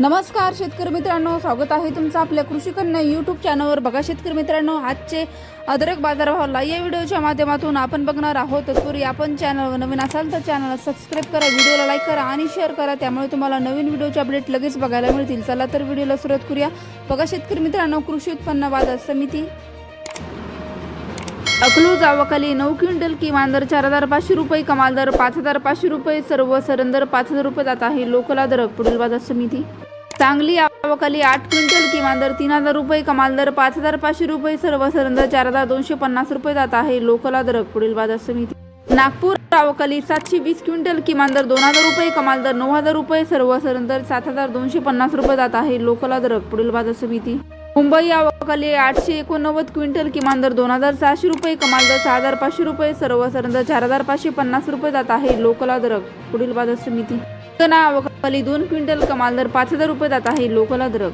नमस्कार शेतकरी मित्रांनो. स्वागत आहे तुमचं आपल्या कृषी कन्या यूट्यूब चॅनलवर बघा शेतकरी मित्रांनो आजचे अदरक बाजारभावाला या व्हिडिओच्या माध्यमातून आपण बघणार आहोत. तत्पूर्वी आपण चॅनलवर नवीन असाल तर चॅनलला सबस्क्राईब करा व्हिडिओला लाईक करा आणि शेअर करा. त्यामुळे तुम्हाला नवीन व्हिडिओचे अपडेट लगेच बघायला मिळतील. चला तर व्हिडिओला सुरुवात करूया. बघा शेतकरी मित्रांनो कृषी उत्पन्न बाजार समिती. अकलूज गावाखाली नऊ क्विंटल किमान दर चार हजार पाचशे रुपये कमाल दर पाच हजार पाचशे रुपये सर्व सरंदर पाच हजार रुपये जात आहे. लोकला दर पुढील बाजार समिती. सांगली आवकाली आठ क्विंटल किमान दर तीन हजार रुपये कमाल दर पाच हजार पाचशे रुपये सर्व सरण दर चार हजार दोनशे पन्नास रुपये जात आहे. लोकला दर पुढील बाजार समिती. नागपूर आवकाली सातशे वीस क्विंटल किमान दर दोन हजार रुपये कमाल दर नऊ हजार रुपये सर्व सरण दर सात हजार दोनशे पन्नास रुपये जात आहे. लोकला दर पुढील बाजार समिती. मुंबई आवकाली आठशे एकोणनव्वद क्विंटल किमान दर दोन हजार सहाशे रुपये कमाल दर सहा हजार पाचशे रुपये सर्व दर चार हजार पाचशे पन्नास रुपये जात आहे. लोकला दर पुढील बाजार समिती. आवकाली दोन क्विंटल कमाल दर पाच हजार रुपये जात आहे. लोकला दर